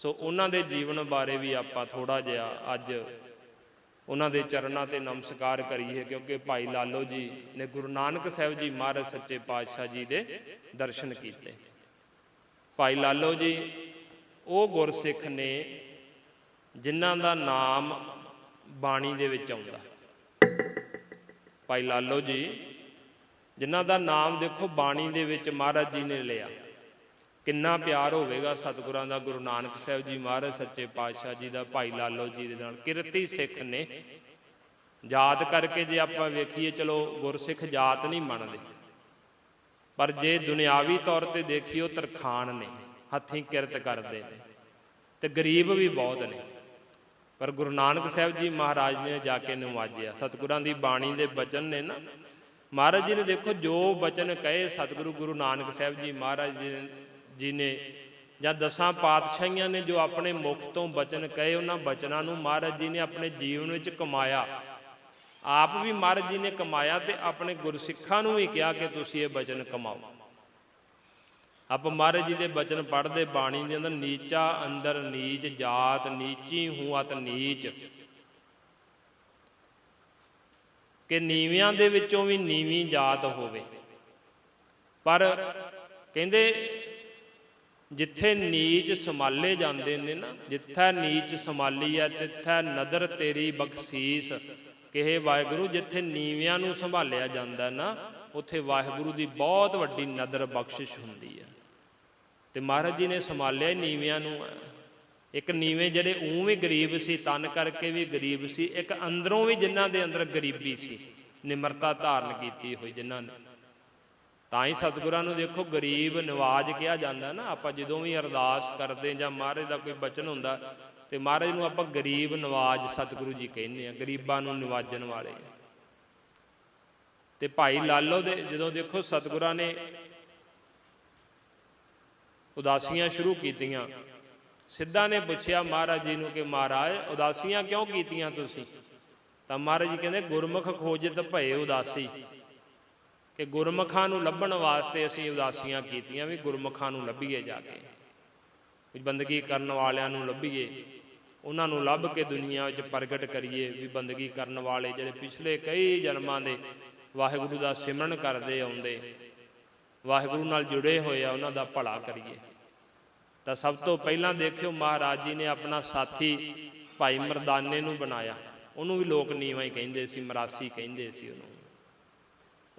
ਸੋ ਉਹਨਾਂ ਦੇ ਜੀਵਨ ਬਾਰੇ ਵੀ ਆਪਾਂ ਥੋੜਾ ਜਿਹਾ ਅੱਜ ਉਹਨਾਂ ਦੇ ਚਰਨਾਂ ਤੇ ਨਮਸਕਾਰ ਕਰੀਏ, ਕਿਉਂਕਿ ਭਾਈ ਲਾਲੋ ਜੀ ਨੇ ਗੁਰੂ ਨਾਨਕ ਸਾਹਿਬ ਜੀ ਮਹਾਰਾਜ ਸੱਚੇ ਪਾਤਸ਼ਾਹ ਜੀ ਦੇ ਦਰਸ਼ਨ ਕੀਤੇ। ਭਾਈ ਲਾਲੋ ਜੀ, ਉਹ ਗੁਰਸਿੱਖ ਨੇ ਜਿਨ੍ਹਾਂ ਦਾ ਨਾਮ ਬਾਣੀ ਦੇ ਵਿੱਚ ਆਉਂਦਾ। ਭਾਈ ਲਾਲੋ ਜੀ, ਜਿਨ੍ਹਾਂ ਦਾ ਨਾਮ ਦੇਖੋ ਬਾਣੀ ਦੇ ਵਿੱਚ ਮਹਾਰਾਜ ਜੀ ਨੇ ਲਿਆ। ਕਿੰਨਾ ਪਿਆਰ ਹੋਵੇਗਾ ਸਤਿਗੁਰਾਂ ਦਾ, ਗੁਰੂ ਨਾਨਕ ਸਾਹਿਬ ਜੀ ਮਹਾਰਾਜ, ਸੱਚੇ ਪਾਤਸ਼ਾਹ ਜੀ ਦਾ, ਭਾਈ ਲਾਲੋ ਜੀ ਦੇ ਨਾਲ। ਕਿਰਤੀ ਸਿੱਖ ਨੇ। ਜਾਤ ਕਰਕੇ ਜੇ ਆਪਾਂ ਵੇਖੀਏ, ਚਲੋ ਗੁਰਸਿੱਖ ਜਾਤ ਨਹੀਂ ਮੰਨਦੇ। ਪਰ ਜੇ ਦੁਨਿਆਵੀ ਤੌਰ ਤੇ ਦੇਖੀਓ ਤਰਖਾਨ ਨੇ, ਹੱਥੀਂ ਕਿਰਤ ਕਰਦੇ ਨੇ। ਤੇ ਗਰੀਬ ਵੀ ਬਹੁਤ ਨੇ। ਪਰ ਗੁਰੂ ਨਾਨਕ ਸਾਹਿਬ ਜੀ ਮਹਾਰਾਜ ਨੇ ਜਾ ਕੇ ਨਵਾਜਿਆ। ਸਤਿਗੁਰਾਂ ਦੀ ਬਾਣੀ ਦੇ ਬਚਨ ਨੇ ਨਾ। ਮਹਾਰਾਜ ਜੀ ਨੇ ਦੇਖੋ, ਜੋ ਬਚਨ ਕਹੇ, ਸਤਿਗੁਰੂ ਗੁਰੂ ਨਾਨਕ ਸਾਹਿਬ ਜੀ ਮਹਾਰਾਜ ਜੀ ਜੀ ਨੇ ਜਾਂ ਦਸਾਂ ਪਾਤਸ਼ਾਹੀਆਂ ਨੇ ਜੋ ਆਪਣੇ ਮੁਖ ਤੋਂ ਬਚਨ ਕਹੇ, ਉਹਨਾਂ ਬਚਨਾਂ ਨੂੰ ਮਹਾਰਾਜ ਜੀ ਨੇ ਆਪਣੇ ਜੀਵਨ ਵਿੱਚ ਕਮਾਇਆ। ਆਪ ਵੀ ਮਹਾਰਾਜ ਜੀ ਨੇ ਕਮਾਇਆ ਤੇ ਆਪਣੇ ਗੁਰਸਿੱਖਾਂ ਨੂੰ ਵੀ ਕਿਹਾ ਕਿ ਤੁਸੀਂ ਇਹ ਬਚਨ ਕਮਾਓ। ਆਪ ਮਹਾਰਾਜ ਜੀ ਦੇ ਬਚਨ ਪੜ੍ਹਦੇ ਬਾਣੀ ਦੇ ਅੰਦਰ, ਨੀਚਾ ਅੰਦਰ ਨੀਚ ਜਾਤ ਨੀਚੀ ਹੂੰ ਅਤ ਨੀਚ। ਕਿ ਨੀਵਿਆਂ ਦੇ ਵਿੱਚੋਂ ਵੀ ਨੀਵੀਂ ਜਾਤ ਹੋਵੇ। ਪਰ ਕਹਿੰਦੇ ਜਿੱਥੇ ਨੀਚ ਸੰਭਾਲੇ ਜਾਂਦੇ ਨੇ ਨਾ, ਜਿੱਥੇ ਨੀਚ ਸੰਭਾਲੀ ਹੈ ਤਿੱਥੇ ਨਦਰ ਤੇਰੀ ਬਖਸ਼ੀਸ। ਕਿਹੇ ਵਾਹਿਗੁਰੂ, ਜਿੱਥੇ ਨੀਵਿਆਂ ਨੂੰ ਸੰਭਾਲਿਆ ਜਾਂਦਾ ਨਾ, ਉੱਥੇ ਵਾਹਿਗੁਰੂ ਦੀ ਬਹੁਤ ਵੱਡੀ ਨਦਰ ਬਖਸ਼ਿਸ਼ ਹੁੰਦੀ ਹੈ ਤੇ ਮਹਾਰਾਜ ਜੀ ਨੇ ਸੰਭਾਲਿਆ ਨੀਵਿਆਂ ਨੂੰ ਇੱਕ ਨੀਵੇਂ ਜਿਹੜੇ ਉਂ ਵੀ ਗਰੀਬ ਸੀ, ਤਨ ਕਰਕੇ ਵੀ ਗਰੀਬ ਸੀ, ਇੱਕ ਅੰਦਰੋਂ ਵੀ ਜਿਨ੍ਹਾਂ ਦੇ ਅੰਦਰ ਗਰੀਬੀ ਸੀ, ਨਿਮਰਤਾ ਧਾਰਨ ਕੀਤੀ ਹੋਈ ਜਿਨ੍ਹਾਂ ਨੇ। ਤਾਂ ਹੀ ਸਤਿਗੁਰਾਂ ਨੂੰ ਦੇਖੋ ਗਰੀਬ ਨਿਵਾਜ਼ ਕਿਹਾ ਜਾਂਦਾ ਨਾ, ਆਪਾਂ ਜਦੋਂ ਵੀ ਅਰਦਾਸ ਕਰਦੇ ਜਾਂ ਮਹਾਰਾਜ ਦਾ ਕੋਈ ਬਚਨ ਹੁੰਦਾ, ਤੇ ਮਹਾਰਾਜ ਨੂੰ ਆਪਾਂ ਗਰੀਬ ਨਿਵਾਜ਼ ਸਤਿਗੁਰੂ ਜੀ ਕਹਿੰਦੇ ਆ, ਗਰੀਬਾਂ ਨੂੰ ਨਿਵਾਜਣ ਵਾਲੇ ਤੇ ਭਾਈ ਲਾਲੋ ਦੇ ਜਦੋਂ ਦੇਖੋ ਸਤਿਗੁਰਾਂ ਨੇ ਉਦਾਸੀਆਂ ਸ਼ੁਰੂ ਕੀਤੀਆਂ, ਸਿੱਧਾ ਨੇ ਪੁੱਛਿਆ ਮਹਾਰਾਜ ਜੀ ਨੂੰ ਕਿ ਮਹਾਰਾਜ, ਉਦਾਸੀਆਂ ਕਿਉਂ ਕੀਤੀਆਂ ਤੁਸੀਂ? ਤਾਂ ਮਹਾਰਾਜ ਜੀ ਕਹਿੰਦੇ, ਗੁਰਮੁਖ ਖੋਜਤ ਭਏ ਉਦਾਸੀ। ਕਿ ਗੁਰਮੁਖਾਂ ਨੂੰ ਲੱਭਣ ਵਾਸਤੇ ਅਸੀਂ ਉਦਾਸੀਆਂ ਕੀਤੀਆਂ ਵੀ ਗੁਰਮੁਖਾਂ ਨੂੰ ਲੱਭੀਏ ਜਾ ਕੇ। ਵੀ ਬੰਦਗੀ ਕਰਨ ਵਾਲਿਆਂ ਨੂੰ ਲੱਭੀਏ। ਉਹਨਾਂ ਨੂੰ ਲੱਭ ਕੇ ਦੁਨੀਆ ਵਿੱਚ ਪ੍ਰਗਟ ਕਰੀਏ। ਵੀ ਬੰਦਗੀ ਕਰਨ ਵਾਲੇ ਜਿਹੜੇ ਪਿਛਲੇ ਕਈ ਜਨਮਾਂ ਦੇ ਵਾਹਿਗੁਰੂ ਦਾ ਸਿਮਰਨ ਕਰਦੇ ਆਉਂਦੇ, ਵਾਹਿਗੁਰੂ ਨਾਲ ਜੁੜੇ ਹੋਏ ਆ, ਉਹਨਾਂ ਦਾ ਭਲਾ ਕਰੀਏ। ਤਾਂ ਸਭ ਤੋਂ ਪਹਿਲਾਂ ਦੇਖਿਓ, ਮਹਾਰਾਜ ਜੀ ਨੇ ਆਪਣਾ ਸਾਥੀ ਭਾਈ ਮਰਦਾਨੇ ਨੂੰ ਬਣਾਇਆ। ਉਹਨੂੰ ਵੀ ਲੋਕ ਨੀਵਾਂ ਹੀ ਕਹਿੰਦੇ ਸੀ, ਮਰਾਸੀ ਕਹਿੰਦੇ ਸੀ ਉਹਨੂੰ।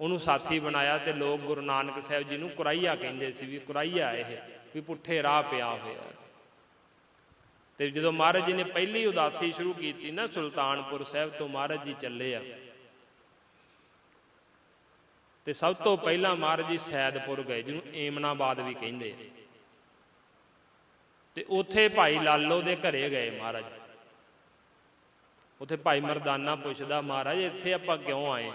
ਉਹਨੂੰ ਸਾਥੀ ਬਣਾਇਆ ਤੇ ਲੋਕ ਗੁਰੂ ਨਾਨਕ ਸਾਹਿਬ ਜੀ ਨੂੰ ਕੁਰਾਈਆ ਕਹਿੰਦੇ ਸੀ ਵੀ ਕੁਰਾਈਆ ਇਹ, ਵੀ ਪੁੱਠੇ ਰਾਹ ਪਿਆ ਹੋਇਆ। ਤੇ ਜਦੋਂ ਮਹਾਰਾਜ ਜੀ ਨੇ ਪਹਿਲੀ ਉਦਾਸੀ ਸ਼ੁਰੂ ਕੀਤੀ ਨਾ ਸੁਲਤਾਨਪੁਰ ਸਾਹਿਬ ਤੋਂ ਮਹਾਰਾਜ ਜੀ ਚੱਲੇ ਆ। ਤੇ ਸਭ ਤੋਂ ਪਹਿਲਾਂ ਮਹਾਰਾਜ ਜੀ ਸੈਦਪੁਰ ਗਏ, ਜਿਹਨੂੰ ਏਮਨਾਬਾਦ ਵੀ ਕਹਿੰਦੇ ਆ। ਤੇ ਉੱਥੇ ਭਾਈ ਲਾਲੋ ਦੇ ਘਰੇ ਗਏ ਮਹਾਰਾਜ। ਉੱਥੇ ਭਾਈ ਮਰਦਾਨਾ ਪੁੱਛਦਾ, ਮਹਾਰਾਜ, ਇੱਥੇ ਆਪਾਂ ਕਿਉਂ ਆਏ?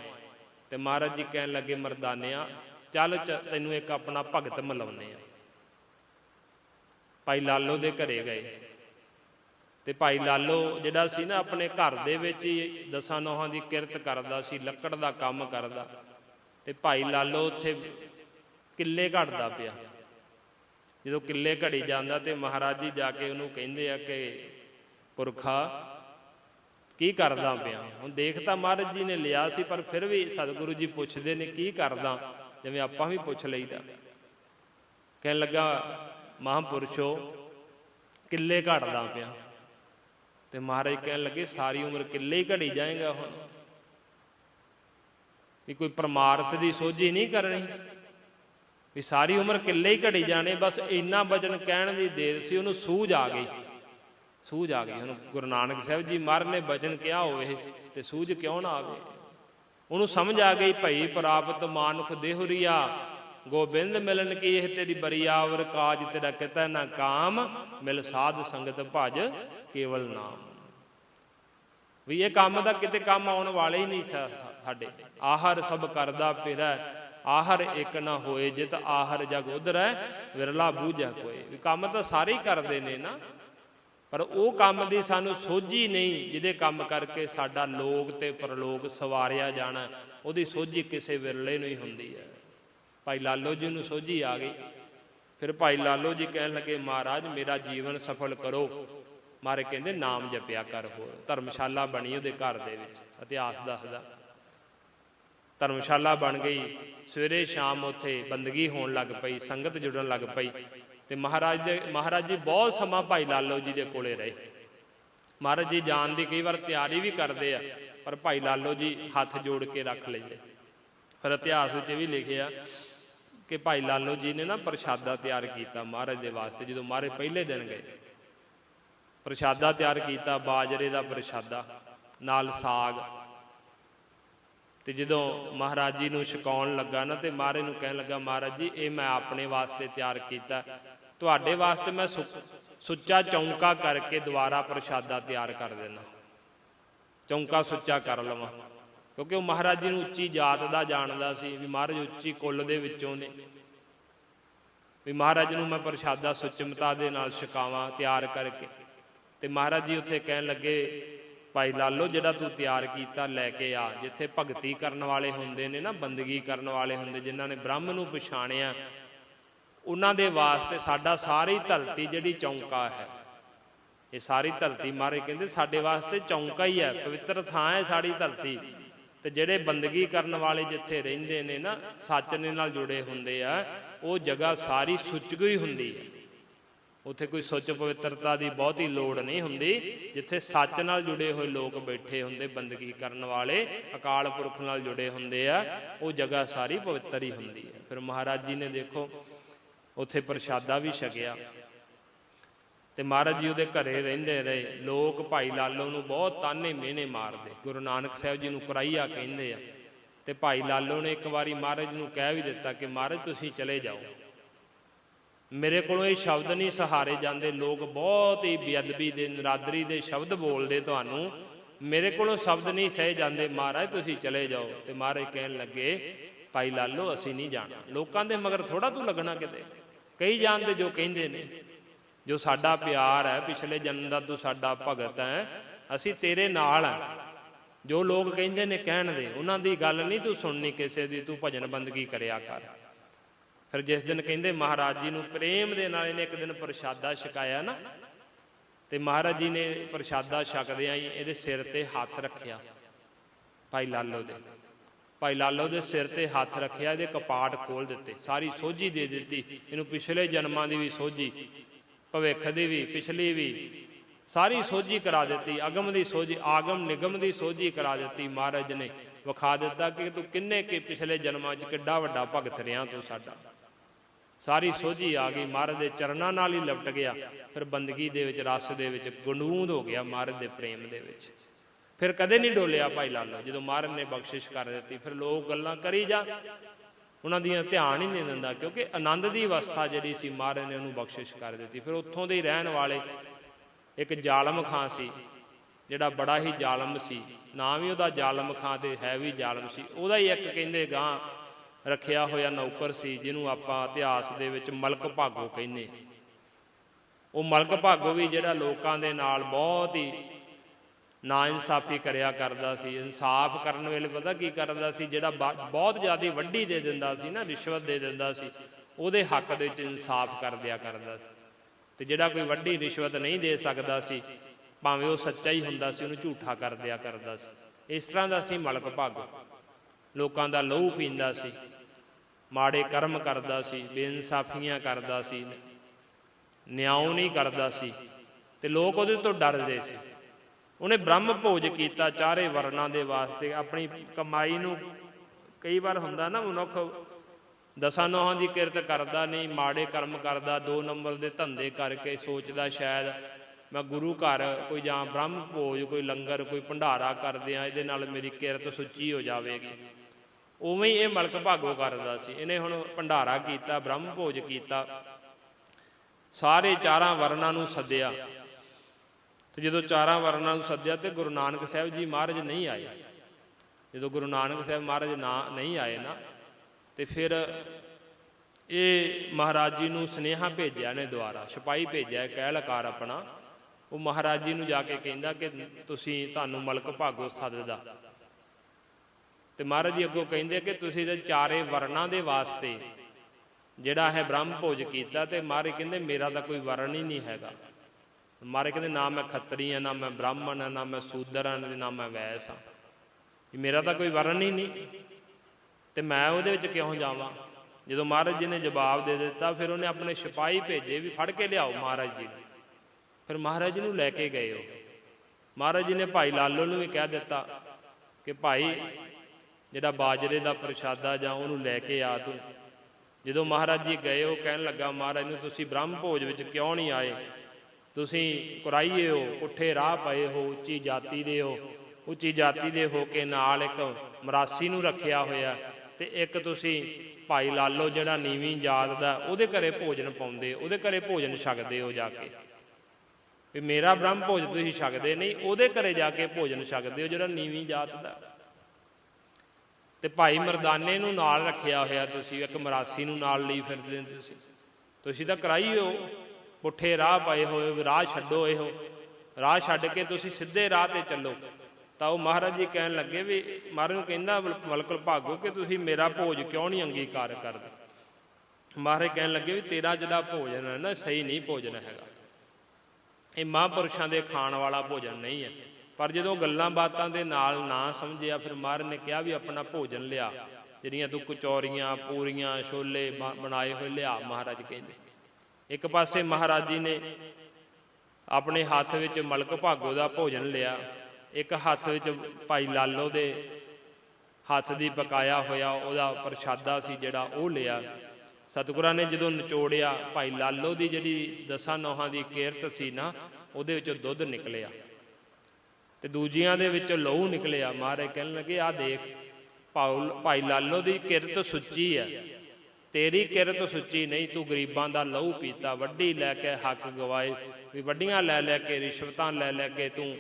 ਤੇ ਮਹਾਰਾਜ ਜੀ ਕਹਿਣ ਲੱਗੇ, ਮਰਦਾਨਿਆ, ਚੱਲ ਚ- ਤੈਨੂੰ ਇੱਕ ਆਪਣਾ ਭਗਤ ਮਿਲਾਉਨੇ ਆ ਭਾਈ ਲਾਲੋ ਦੇ ਘਰੇ ਗਏ। ਤੇ ਭਾਈ ਲਾਲੋ ਜਿਹੜਾ ਸੀ ਨਾ ਆਪਣੇ ਘਰ ਦੇ ਵਿੱਚ ਹੀ ਦਸਾਂ ਨੋਹਾਂ ਦੀ ਕਿਰਤ ਕਰਦਾ ਸੀ, ਲੱਕੜ ਦਾ ਕੰਮ ਕਰਦਾ। ਤੇ ਭਾਈ ਲਾਲੋ ਉੱਥੇ ਕਿੱਲੇ ਘੜਦਾ ਪਿਆ। ਜਦੋਂ ਕਿੱਲੇ ਘੜੀ ਜਾਂਦਾ ਤੇ ਮਹਾਰਾਜ ਜੀ ਜਾ ਕੇ ਉਹਨੂੰ ਕਹਿੰਦੇ ਆ ਕਿ ਪੁਰਖਾ ਕੀ ਕਰਦਾ ਪਿਆ? ਹੁਣ ਦੇਖ ਤਾਂ ਮਹਾਰਾਜ ਜੀ ਨੇ ਲਿਆ ਸੀ, ਪਰ ਫਿਰ ਵੀ ਸਤਿਗੁਰੂ ਜੀ ਪੁੱਛਦੇ ਨੇ, ਕੀ ਕਰਦਾ? ਜਿਵੇਂ ਆਪਾਂ ਵੀ ਪੁੱਛ ਲਈਦਾ। ਕਹਿਣ ਲੱਗਾ, ਮਹਾਂਪੁਰਸ਼ੋ, ਕਿੱਲੇ ਘੜਦਾ ਪਿਆ। ਤੇ ਮਹਾਰਾਜ ਕਹਿਣ ਲੱਗੇ, ਸਾਰੀ ਉਮਰ ਕਿੱਲੇ ਹੀ ਘੜੀ ਜਾਏਗਾ ਹੁਣ। ਵੀ ਕੋਈ ਪਰਮਾਰਥ ਦੀ ਸੋਝੀ ਨਹੀਂ ਕਰਨੀ। ਵੀ ਸਾਰੀ ਉਮਰ ਕਿੱਲੇ ਹੀ ਘੜੀ ਜਾਣੇ, ਬਸ ਇੰਨਾ ਬਚਨ ਕਹਿਣ ਦੀ ਦੇਰ ਸੀ, ਉਹਨੂੰ ਸੂਝ ਆ ਗਈ। ਸੂਝ ਆ ਗਈ ਹੁਣ ਗੁਰੂ ਨਾਨਕ ਸਾਹਿਬ ਜੀ ਮਹਾਰਾਜ ਨੇ ਬਚਨ ਕਿਹਾ ਹੋਵੇ ਤੇ ਸੂਝ ਕਿਉਂ ਨਾ ਆਵੇ? ਉਹਨੂੰ ਸਮਝ ਆ ਗਈ, ਭਈ ਪ੍ਰਾਪਤ ਮਾਨੁਖ ਦੇਹੁਰੀਆ। ਗੋਬਿੰਦ ਮਿਲਨ ਕੀ ਇਹ ਤੇਰੀ ਬਰੀਆਵਰ ਕਾਜ, ਤੇਰਾ ਕਿਤੈ ਨਾ ਕਾਮ, ਮਿਲ ਸਾਧ ਸੰਗਤ ਭਜ ਕੇਵਲ ਨਾਮ। ਵੀ ਇਹ ਕੰਮ ਦਾ ਕਿਤੇ ਕੰਮ ਆਉਣ ਵਾਲੇ ਹੀ ਨਹੀਂ ਸਾ- ਸਾਡੇ। ਆਹਰ ਸਭ ਕਰਦਾ ਫਿਰੈ, ਆਹਰ ਇੱਕ ਨਾ ਹੋਏ ਜਿਤ, ਆਹਰ ਜਗ ਉਧਰ ਹੈ ਵਿਰਲਾ ਬੂਝੈ ਕੋਏ ਵੀ ਕੰਮ ਤਾਂ ਸਾਰੇ ਹੀ ਕਰਦੇ ਨੇ ਨਾ। ਪਰ ਉਹ ਕੰਮ ਦੀ ਸਾਨੂੰ ਸੋਝੀ ਨਹੀਂ, ਜਿਹਦੇ ਕੰਮ ਕਰਕੇ ਸਾਡਾ ਲੋਕ ਤੇ ਪਰਲੋਕ ਸਵਾਰਿਆ ਜਾਣਾ, ਉਹਦੀ ਸੋਝੀ ਕਿਸੇ ਵਿਰਲੇ ਨੂੰ ਹੀ ਹੁੰਦੀ ਹੈ। ਭਾਈ ਲਾਲੋ ਜੀ ਨੂੰ ਸੋਝੀ ਆ ਗਈ। ਫਿਰ ਭਾਈ ਲਾਲੋ ਜੀ ਕਹਿਣ ਲੱਗੇ, ਮਹਾਰਾਜ, ਮੇਰਾ ਜੀਵਨ ਸਫਲ ਕਰੋ। ਮਾਰੇ ਕਹਿੰਦੇ, ਨਾਮ ਜਪਿਆ ਕਰ ਹੋਰ। ਧਰਮਸ਼ਾਲਾ ਬਣੀ ਉਹਦੇ ਘਰ ਦੇ ਵਿੱਚ, ਇਤਿਹਾਸ ਦੱਸਦਾ। ਧਰਮਸ਼ਾਲਾ ਬਣ ਗਈ। ਸਵੇਰੇ ਸ਼ਾਮ ਉੱਥੇ ਬੰਦਗੀ ਹੋਣ ਲੱਗ ਪਈ, ਸੰਗਤ ਜੁੜਨ ਲੱਗ ਪਈ। ਤੇ ਮਹਾਰਾਜ ਦੇ ਮਹਾਰਾਜ ਜੀ ਬਹੁਤ ਸਮਾਂ ਭਾਈ ਲਾਲੋ ਜੀ ਦੇ ਕੋਲੇ ਰਹੇ। ਮਹਾਰਾਜ ਜੀ ਜਾਣ ਦੀ ਕਈ ਵਾਰ ਤਿਆਰੀ ਵੀ ਕਰਦੇ ਆ, ਪਰ ਭਾਈ ਲਾਲੋ ਜੀ ਹੱਥ ਜੋੜ ਕੇ ਰੱਖ ਲੈਂਦੇ ਫਿਰ ਇਤਿਹਾਸ ਵਿੱਚ ਇਹ ਵੀ ਲਿਖਿਆ ਕਿ ਭਾਈ ਲਾਲੋ ਜੀ ਨੇ ਨਾ ਪ੍ਰਸ਼ਾਦਾ ਤਿਆਰ ਕੀਤਾ ਮਹਾਰਾਜ ਦੇ ਵਾਸਤੇ, ਜਦੋਂ ਮਹਾਰਾਜ ਪਹਿਲੇ ਦਿਨ ਗਏ। ਪ੍ਰਸ਼ਾਦਾ ਤਿਆਰ ਕੀਤਾ, ਬਾਜਰੇ ਦਾ ਪ੍ਰਸ਼ਾਦਾ, ਨਾਲ ਸਾਗ। ਤੇ ਜਦੋਂ ਮਹਾਰਾਜ ਜੀ ਨੂੰ ਛਕਾਉਣ ਲੱਗਾ ਨਾ, ਤੇ ਮਹਾਰਾਜ ਨੂੰ ਕਹਿਣ ਲੱਗਾ, ਮਹਾਰਾਜ ਜੀ, ਇਹ ਮੈਂ ਆਪਣੇ ਵਾਸਤੇ ਤਿਆਰ ਕੀਤਾ ਤੁਹਾਡੇ ਵਾਸਤੇ ਮੈਂ ਸੁੱਚਾ ਚੌਂਕਾ ਕਰਕੇ ਦੁਬਾਰਾ ਪ੍ਰਸ਼ਾਦਾ ਤਿਆਰ ਕਰ ਦੇਣਾ ਚੌਂਕਾ ਸੁੱਚਾ ਕਰ ਲਵਾਂ। ਕਿਉਂਕਿ ਉਹ ਮਹਾਰਾਜ ਜੀ ਨੂੰ ਉੱਚੀ ਜਾਤ ਦਾ ਜਾਣਦਾ ਸੀ ਵੀ ਮਹਾਰਾਜ ਉੱਚੀ ਕੁੱਲ ਦੇ ਵਿੱਚੋਂ ਨੇ। ਵੀ ਮਹਾਰਾਜ ਨੂੰ ਮੈਂ ਪ੍ਰਸ਼ਾਦਾ ਸੁਚਮਤਾ ਦੇ ਨਾਲ ਛਕਾਵਾਂ ਤਿਆਰ ਕਰਕੇ। ਤੇ ਮਹਾਰਾਜ ਜੀ ਉੱਥੇ ਕਹਿਣ ਲੱਗੇ, ਭਾਈ ਲਾਲੋ, ਜਿਹੜਾ ਤੂੰ ਤਿਆਰ ਕੀਤਾ ਲੈ ਕੇ ਆ। ਜਿੱਥੇ ਭਗਤੀ ਕਰਨ ਵਾਲੇ ਹੁੰਦੇ ਨੇ ਨਾ, ਬੰਦਗੀ ਕਰਨ ਵਾਲੇ ਹੁੰਦੇ, ਜਿਨ੍ਹਾਂ ਨੇ ਬ੍ਰਹਮ ਨੂੰ ਪਛਾਣਿਆ ਉਹਨਾਂ ਦੇ ਵਾਸਤੇ ਸਾਡਾ ਸਾਰੀ ਧਰਤੀ ਜਿਹੜੀ ਚੌਂਕਾ ਹੈ। ਇਹ ਸਾਰੀ ਧਰਤੀ ਮਾਰੇ ਕਹਿੰਦੇ ਸਾਡੇ ਵਾਸਤੇ ਚੌਂਕਾ ਹੀ ਹੈ, ਪਵਿੱਤਰ ਥਾਂ ਹੈ ਸਾਡੀ ਧਰਤੀ। ਤੇ ਜਿਹੜੇ ਬੰਦਗੀ ਕਰਨ ਵਾਲੇ ਜਿੱਥੇ ਰਹਿੰਦੇ ਨੇ ਨਾ, ਸੱਚ ਦੇ ਨਾਲ ਜੁੜੇ ਹੁੰਦੇ ਆ, ਉਹ ਜਗ੍ਹਾ ਸਾਰੀ ਸੁੱਚਗੀ ਹੁੰਦੀ ਹੈ। ਉੱਥੇ ਕੋਈ ਸੁੱਚ ਪਵਿੱਤਰਤਾ ਦੀ ਬਹੁਤੀ ਲੋੜ ਨਹੀਂ ਹੁੰਦੀ, ਜਿੱਥੇ ਸੱਚ ਨਾਲ ਜੁੜੇ ਹੋਏ ਲੋਕ ਬੈਠੇ ਹੁੰਦੇ, ਬੰਦਗੀ ਕਰਨ ਵਾਲੇ, ਅਕਾਲ ਪੁਰਖ ਨਾਲ ਜੁੜੇ ਹੁੰਦੇ ਆ, ਉਹ ਜਗ੍ਹਾ ਸਾਰੀ ਪਵਿੱਤਰ ਹੀ ਹੁੰਦੀ ਹੈ। ਫਿਰ ਮਹਾਰਾਜ ਜੀ ਨੇ ਦੇਖੋ ਉੱਥੇ ਪ੍ਰਸ਼ਾਦਾ ਵੀ ਛਕਿਆ। ਤੇ ਮਹਾਰਾਜ ਜੀ ਉਹਦੇ ਘਰੇ ਰਹਿੰਦੇ ਰਹੇ। ਲੋਕ ਭਾਈ ਲਾਲੋ ਨੂੰ ਬਹੁਤ ਤਾਨੇ ਮਿਹਨੇ ਮਾਰਦੇ। ਗੁਰੂ ਨਾਨਕ ਸਾਹਿਬ ਜੀ ਨੂੰ ਕੁਰਾਈਆ ਕਹਿੰਦੇ ਆ। ਤੇ ਭਾਈ ਲਾਲੋ ਨੇ ਇੱਕ ਵਾਰੀ ਮਹਾਰਾਜ ਨੂੰ ਕਹਿ ਵੀ ਦਿੱਤਾ ਕਿ ਮਹਾਰਾਜ, ਤੁਸੀਂ ਚਲੇ ਜਾਓ। ਮੇਰੇ ਕੋਲੋਂ ਇਹ ਸ਼ਬਦ ਨਹੀਂ ਸਹਾਰੇ ਜਾਂਦੇ। ਲੋਕ ਬਹੁਤ ਹੀ ਬੇਅਦਬੀ ਦੇ, ਨਰਾਦਰੀ ਦੇ ਸ਼ਬਦ ਬੋਲਦੇ ਤੁਹਾਨੂੰ। ਮੇਰੇ ਕੋਲੋਂ ਸ਼ਬਦ ਨਹੀਂ ਸਹੇ ਜਾਂਦੇ। ਮਹਾਰਾਜ, ਤੁਸੀਂ ਚਲੇ ਜਾਓ। ਤੇ ਮਹਾਰਾਜ ਕਹਿਣ ਲੱਗੇ, ਭਾਈ ਲਾਲੋ, ਅਸੀਂ ਨਹੀਂ ਜਾਣਾ। ਲੋਕਾਂ ਦੇ ਮਗਰ ਥੋੜਾ ਤੂੰ ਲੱਗਣਾ ਕਿਤੇ? ਕਈ ਜਾਣਦੇ ਜੋ ਕਹਿੰਦੇ ਨੇ, ਜੋ ਸਾਡਾ ਪਿਆਰ ਹੈ, ਪਿਛਲੇ ਜਨਮ ਦਾ ਤੂੰ ਸਾਡਾ ਭਗਤ ਹੈ, ਅਸੀਂ ਤੇਰੇ ਨਾਲ ਹਾਂ। ਜੋ ਲੋਕ ਕਹਿੰਦੇ ਨੇ ਕਹਿਣ ਦੇ, ਉਹਨਾਂ ਦੀ ਗੱਲ ਨਹੀਂ ਤੂੰ ਸੁਣਨੀ ਕਿਸੇ ਦੀ, ਤੂੰ ਭਜਨ ਬੰਦਗੀ ਕਰਿਆ ਕਰ। ਫਿਰ ਜਿਸ ਦਿਨ ਕਹਿੰਦੇ ਮਹਾਰਾਜ ਜੀ ਨੂੰ ਪ੍ਰੇਮ ਦੇ ਨਾਲ ਇਹਨੇ ਇੱਕ ਦਿਨ ਪ੍ਰਸ਼ਾਦਾ ਛਕਾਇਆ ਨਾ, ਤੇ ਮਹਾਰਾਜ ਜੀ ਨੇ ਪ੍ਰਸ਼ਾਦਾ ਛਕਦਿਆਂ ਹੀ ਇਹਦੇ ਸਿਰ ਤੇ ਹੱਥ ਰੱਖਿਆ, ਭਾਈ ਲਾਲੋ ਦੇ। ਭਾਈ ਲਾਲੋ ਦੇ ਸਿਰ ਤੇ ਹੱਥ ਰੱਖਿਆ, ਇਹਦੇ ਕਪਾਟ ਖੋਲ ਦਿੱਤੇ, ਸਾਰੀ ਸੋਝੀ ਦੇ ਦਿੱਤੀ, ਇਹਨੂੰ ਪਿਛਲੇ ਜਨਮਾਂ ਦੀ ਵੀ ਸੋਝੀ, ਭਵਿੱਖ ਦੀ ਵੀ, ਪਿਛਲੀ ਵੀ, ਸਾਰੀ ਸੋਝੀ ਕਰਾ ਦਿੱਤੀ, ਅਗਮ ਦੀ ਸੋਝੀ, ਆਗਮ ਨਿਗਮ ਦੀ ਸੋਝੀ ਕਰਾ ਦਿੱਤੀ ਮਹਾਰਾਜ ਨੇ, ਵਿਖਾ ਦਿੱਤਾ ਕਿ ਤੂੰ ਕਿੰਨੇ ਕੇ ਪਿਛਲੇ ਜਨਮਾਂ 'ਚ ਕਿੱਡਾ ਵੱਡਾ ਭਗਤ ਰਿਹਾ ਤੂੰ ਸਾਡਾ। ਸਾਰੀ ਸੋਝੀ ਆ ਗਈ, ਮਹਾਰਾਜ ਦੇ ਚਰਨਾਂ ਨਾਲ ਹੀ ਲਪਟ ਗਿਆ, ਫਿਰ ਬੰਦਗੀ ਦੇ ਵਿੱਚ, ਰਸ ਦੇ ਵਿੱਚ ਗੰਡੂੰਦ ਹੋ ਗਿਆ ਮਹਾਰਾਜ ਦੇ ਪ੍ਰੇਮ ਦੇ ਵਿੱਚ। ਫਿਰ ਕਦੇ ਨਹੀਂ ਡੋਲਿਆ ਭਾਈ ਲਾਲਾ, ਜਦੋਂ ਮਹਾਰਾਜ ਨੇ ਬਖਸ਼ਿਸ਼ ਕਰ ਦਿੱਤੀ, ਫਿਰ ਲੋਕ ਗੱਲਾਂ ਕਰੀ ਜਾ। ਉਹਨਾਂ ਦੀਆਂ ਧਿਆਨ ਹੀ ਨਹੀਂ ਦਿੰਦਾ, ਕਿਉਂਕਿ ਆਨੰਦ ਦੀ ਅਵਸਥਾ ਜਿਹੜੀ ਸੀ, ਮਹਾਰਾਜ ਨੇ ਉਹਨੂੰ ਬਖਸ਼ਿਸ਼ ਕਰ ਦਿੱਤੀ। ਫਿਰ ਉੱਥੋਂ ਦੇ ਰਹਿਣ ਵਾਲੇ ਇੱਕ ਜ਼ਾਲਮ ਖਾਂ ਸੀ, ਜਿਹੜਾ ਬੜਾ ਹੀ ਜ਼ਾਲਮ ਸੀ। ਨਾ ਵੀ ਉਹਦਾ ਜ਼ਾਲਮ ਖਾਂ ਤੇ ਹੈ ਵੀ ਜ਼ਾਲਮ ਸੀ। ਉਹਦਾ ਹੀ ਇੱਕ ਕਹਿੰਦੇ ਗਾਂ ਰੱਖਿਆ ਹੋਇਆ ਨੌਕਰ ਸੀ, ਜਿਹਨੂੰ ਆਪਾਂ ਇਤਿਹਾਸ ਦੇ ਵਿੱਚ ਮਲਕ ਭਾਗੋ ਕਹਿੰਦੇ। ਉਹ ਮਲਕ ਭਾਗੋ ਵੀ ਜਿਹੜਾ ਲੋਕਾਂ ਦੇ ਨਾਲ ਬਹੁਤ ਹੀ ਨਾ ਇਨਸਾਫੀ ਕਰਿਆ ਕਰਦਾ ਸੀ, ਇਨਸਾਫ ਕਰਨ ਵੇਲੇ ਪਤਾ ਕੀ ਕਰਦਾ ਸੀ, ਜਿਹੜਾ ਬਾ- ਬਹੁਤ ਜ਼ਿਆਦਾ ਵੱਡੀ ਦੇ ਦਿੰਦਾ ਸੀ ਨਾ, ਰਿਸ਼ਵਤ ਦੇ ਦਿੰਦਾ ਸੀ, ਉਹਦੇ ਹੱਕ ਦੇ ਵਿੱਚ ਇਨਸਾਫ ਕਰ ਦਿਆ ਕਰਦਾ ਸੀ। ਤੇ ਜਿਹੜਾ ਕੋਈ ਵੱਡੀ ਰਿਸ਼ਵਤ ਨਹੀਂ ਦੇ ਸਕਦਾ ਸੀ, ਭਾਵੇਂ ਉਹ ਸੱਚਾ ਹੀ ਹੁੰਦਾ ਸੀ, ਉਹਨੂੰ ਝੂਠਾ ਕਰ ਦਿਆ ਕਰਦਾ ਸੀ। ਇਸ ਤਰ੍ਹਾਂ ਦਾ ਸੀ ਮਲਕ ਭਾਗੋ। ਲੋਕਾਂ ਦਾ ਲਹੂ ਪੀਂਦਾ ਸੀ, ਮਾੜੇ ਕਰਮ ਕਰਦਾ ਸੀ, ਬੇਇਨਸਾਫੀਆਂ ਕਰਦਾ ਸੀ ਨਿਆਂ ਨਹੀਂ ਕਰਦਾ ਸੀ, ਤੇ ਲੋਕ ਉਹਦੇ ਤੋਂ ਡਰਦੇ ਸੀ। ਉਹਨੇ ਬ੍ਰਹਮ ਭੋਜ ਕੀਤਾ ਚਾਰੇ ਵਰਨਾਂ ਦੇ ਵਾਸਤੇ। ਆਪਣੀ ਕਮਾਈ ਨੂੰ ਕਈ ਵਾਰ ਹੁੰਦਾ ਨਾ ਮਨੁੱਖ ਦਸਾਂ ਨੋਹਾਂ ਦੀ ਕਿਰਤ ਕਰਦਾ ਨਹੀਂ, ਮਾੜੇ ਕਰਮ ਕਰਦਾ, ਦੋ ਨੰਬਰ ਦੇ ਧੰਦੇ ਕਰਕੇ ਸੋਚਦਾ ਸ਼ਾਇਦ ਮੈਂ ਗੁਰੂ ਘਰ ਕੋਈ ਜਾਂ ਬ੍ਰਹਮ ਭੋਜ, ਕੋਈ ਲੰਗਰ, ਕੋਈ ਭੰਡਾਰਾ ਕਰਦੇ ਆ ਇਹਦੇ ਨਾਲ ਮੇਰੀ ਕਿਰਤ ਸੁੱਚੀ ਹੋ ਜਾਵੇਗੀ। ਉਵੇਂ ਹੀ ਇਹ ਮਲਕ ਭਾਗੋ ਕਰਦਾ ਸੀ। ਇਹਨੇ ਹੁਣ ਭੰਡਾਰਾ ਕੀਤਾ, ਬ੍ਰਹਮ ਭੋਜ ਕੀਤਾ। ਸਾਰੇ ਚਾਰਾਂ ਵਰਨਾਂ ਨੂੰ ਸੱਦਿਆ। ਤੇ ਜਦੋਂ ਚਾਰਾਂ ਵਰਨਾਂ ਨੂੰ ਸੱਦਿਆ ਤੇ ਗੁਰੂ ਨਾਨਕ ਸਾਹਿਬ ਜੀ ਮਹਾਰਾਜ ਨਹੀਂ ਆਏ। ਜਦੋਂ ਗੁਰੂ ਨਾਨਕ ਸਾਹਿਬ ਮਹਾਰਾਜ ਨਾ, ਨਹੀਂ ਆਏ ਨਾ, ਤੇ ਫਿਰ ਇਹ ਮਹਾਰਾਜ ਜੀ ਨੂੰ ਸਨੇਹਾ ਭੇਜਿਆ ਨੇ ਦੁਆਰਾ, ਸਿਪਾਹੀ ਭੇਜਿਆ, ਕਹਿ ਲਕਾਰ ਆਪਣਾ। ਉਹ ਮਹਾਰਾਜ ਜੀ ਨੂੰ ਜਾ ਕੇ ਕਹਿੰਦਾ ਕਿ ਤੁਸੀਂ ਤੁਹਾਨੂੰ ਮਲਕ ਭਾਗੋ ਸੱਦਦਾ। ਤੇ ਮਹਾਰਾਜ ਜੀ ਅੱਗੋਂ ਕਹਿੰਦੇ ਕਿ ਤੁਸੀਂ ਤੇ ਚਾਰੇ ਵਰਨਾਂ ਦੇ ਵਾਸਤੇ ਜਿਹੜਾ ਹੈ ਬ੍ਰਹਮ ਭੋਜ ਕੀਤਾ ਤੇ ਮਹਾਰਾਜ ਕਹਿੰਦੇ ਮੇਰਾ ਤਾਂ ਕੋਈ ਵਰਣ ਹੀ ਨਹੀਂ ਹੈਗਾ। ਮਹਾਰਾਜ ਕਹਿੰਦੇ, ਨਾ ਮੈਂ ਖੱਤਰੀ ਆ, ਨਾ ਮੈਂ ਬ੍ਰਾਹਮਣ ਆ, ਨਾ ਮੈਂ ਸੂਦਰ ਆ ਤੇ ਨਾ ਮੈਂ ਵੈਸ ਆ। ਮੇਰਾ ਤਾਂ ਕੋਈ ਵਰਣ ਹੀ ਨਹੀਂ। ਤੇ ਮੈਂ ਉਹਦੇ ਵਿੱਚ ਕਿਉਂ ਜਾਵਾਂ? ਜਦੋਂ ਮਹਾਰਾਜ ਜੀ ਨੇ ਜਵਾਬ ਦੇ ਦਿੱਤਾ, ਫਿਰ ਉਹਨੇ ਆਪਣੇ ਸਿਪਾਹੀ ਭੇਜੇ ਵੀ ਫੜ ਕੇ ਲਿਆਓ ਮਹਾਰਾਜ ਜੀ ਨੂੰ। ਫਿਰ ਮਹਾਰਾਜ ਜੀ ਨੂੰ ਲੈ ਕੇ ਗਏ ਉਹ। ਮਹਾਰਾਜ ਜੀ ਨੇ ਭਾਈ ਲਾਲੋ ਨੂੰ ਵੀ ਕਹਿ ਦਿੱਤਾ ਕਿ ਭਾਈ, ਜਿਹੜਾ ਬਾਜਰੇ ਦਾ ਪ੍ਰਸ਼ਾਦਾ ਜਾਂ ਉਹਨੂੰ ਲੈ ਕੇ ਆ ਤੂੰ। ਜਦੋਂ ਮਹਾਰਾਜ ਜੀ ਗਏ, ਉਹ ਕਹਿਣ ਲੱਗਾ, ਮਹਾਰਾਜ ਨੂੰ ਤੁਸੀਂ ਬ੍ਰਹਮ ਭੋਜ ਵਿੱਚ ਕਿਉਂ ਨਹੀਂ ਆਏ? ਤੁਸੀਂ ਕੁਰਾਈਏ ਹੋ, ਪੁੱਠੇ ਰਾਹ ਪਏ ਹੋ, ਉੱਚੀ ਜਾਤੀ ਦੇ ਹੋ। ਉੱਚੀ ਜਾਤੀ ਦੇ ਹੋ ਕੇ ਨਾਲ ਇੱਕ ਮਰਾਸੀ ਨੂੰ ਰੱਖਿਆ ਹੋਇਆ ਤੇ ਇੱਕ ਤੁਸੀਂ ਭਾਈ ਲਾਲੋ ਜਿਹੜਾ ਨੀਵੀਂ ਜਾਤ ਦਾ, ਉਹਦੇ ਘਰੇ ਭੋਜਨ ਪਾਉਂਦੇ, ਉਹਦੇ ਘਰੇ ਭੋਜਨ ਛਕਦੇ ਹੋ ਜਾ ਕੇ। ਵੀ ਮੇਰਾ ਬ੍ਰਹਮ ਭੋਜ ਤੁਸੀਂ ਛਕਦੇ ਨਹੀਂ, ਉਹਦੇ ਘਰੇ ਜਾ ਕੇ ਭੋਜਨ ਛਕਦੇ ਹੋ ਜਿਹੜਾ ਨੀਵੀਂ ਜਾਤ ਦਾ। ਤੇ ਭਾਈ ਮਰਦਾਨੇ ਨੂੰ ਨਾਲ ਰੱਖਿਆ ਹੋਇਆ ਤੁਸੀਂ, ਇੱਕ ਮਰਾਸੀ ਨੂੰ ਨਾਲ ਲਈ ਫਿਰਦੇ ਤੁਸੀਂ। ਤੁਸੀਂ ਤਾਂ ਕਰਾਈ ਹੋ। ਪੁੱਠੇ ਰਾਹ ਪਾਏ ਹੋਏ, ਵੀ ਰਾਹ ਛੱਡੋ ਇਹੋ। ਰਾਹ ਛੱਡ ਕੇ ਤੁਸੀਂ ਸਿੱਧੇ ਰਾਹ ਤੇ ਚੱਲੋ। ਤਾਂ ਉਹ ਮਹਾਰਾਜ ਜੀ ਕਹਿਣ ਲੱਗੇ ਵੀ ਮਹਾਰਾਜ ਨੂੰ ਕਹਿੰਦਾ ਮਲਕਲ ਭਾਗੋ ਕਿ ਤੁਸੀਂ ਮੇਰਾ ਭੋਜ ਕਿਉਂ ਨਹੀਂ ਅੰਗੀਕਾਰ ਕਰਦੇ? ਮਹਾਰਾਜ ਕਹਿਣ ਲੱਗੇ ਵੀ ਤੇਰਾ ਜਿਹੜਾ ਭੋਜਨ ਹੈ ਨਾ, ਸਹੀ ਨਹੀਂ ਭੋਜਨ ਹੈਗਾ। ਇਹ ਮਹਾਂਪੁਰਸ਼ਾਂ ਦੇ ਖਾਣ ਵਾਲਾ ਭੋਜਨ ਨਹੀਂ ਹੈ। ਪਰ ਜਦੋਂ ਗੱਲਾਂ ਬਾਤਾਂ ਦੇ ਨਾਲ ਨਾ ਸਮਝਿਆ, ਫਿਰ ਮਹਾਰਾਜ ਨੇ ਕਿਹਾ ਵੀ ਆਪਣਾ ਭੋਜਨ ਲਿਆ। ਜਿਹੜੀਆਂ ਤੂੰ ਕਚੌਰੀਆਂ ਪੂਰੀਆਂ, ਛੋਲੇ ਬ- ਬਣਾਏ ਹੋਏ ਲਿਆ, ਮਹਾਰਾਜ ਕਹਿੰਦੇ। ਇੱਕ ਪਾਸੇ ਮਹਾਰਾਜ ਜੀ ਨੇ ਆਪਣੇ ਹੱਥ ਵਿੱਚ ਮਲਕ ਭਾਗੋ ਦਾ ਭੋਜਨ ਲਿਆ, ਇੱਕ ਹੱਥ ਵਿੱਚ ਭਾਈ ਲਾਲੋ ਦੇ ਹੱਥ ਦੀ ਪਕਾਇਆ ਹੋਇਆ ਉਹਦਾ ਪ੍ਰਸ਼ਾਦਾ ਸੀ ਜਿਹੜਾ ਉਹ ਲਿਆ। ਸਤਿਗੁਰਾਂ ਨੇ ਜਦੋਂ ਨਿਚੋੜਿਆ, ਭਾਈ ਲਾਲੋ ਦੀ ਜਿਹੜੀ ਦਸਾਂ ਨੋਹਾਂ ਦੀ ਕਿਰਤ ਸੀ ਨਾ, ਉਹਦੇ ਵਿੱਚੋਂ ਦੁੱਧ ਨਿਕਲਿਆ ਤੇ ਦੂਜਿਆਂ ਦੇ ਵਿੱਚੋਂ ਲਹੂ ਨਿਕਲਿਆ। ਮਹਾਰਾਜ ਕਹਿਣ ਲੱਗੇ ਆ ਦੇਖ, ਭਾਉ- ਭਾਈ ਲਾਲੋ ਦੀ ਕਿਰਤ ਸੁੱਚੀ ਹੈ। ਤੇਰੀ ਕਿਰਤ ਸੁੱਚੀ ਨਹੀਂ, ਤੂੰ ਗਰੀਬਾਂ ਦਾ ਲਹੂ ਪੀਤਾ, ਵੱਡੀ ਲੈ ਕੇ ਹੱਕ ਗਵਾਏ, ਵੀ ਵੱਡੀਆਂ ਲੈ ਲੈ ਕੇ, ਰਿਸ਼ਵਤਾਂ ਲੈ ਲੈ ਕੇ ਤੂੰ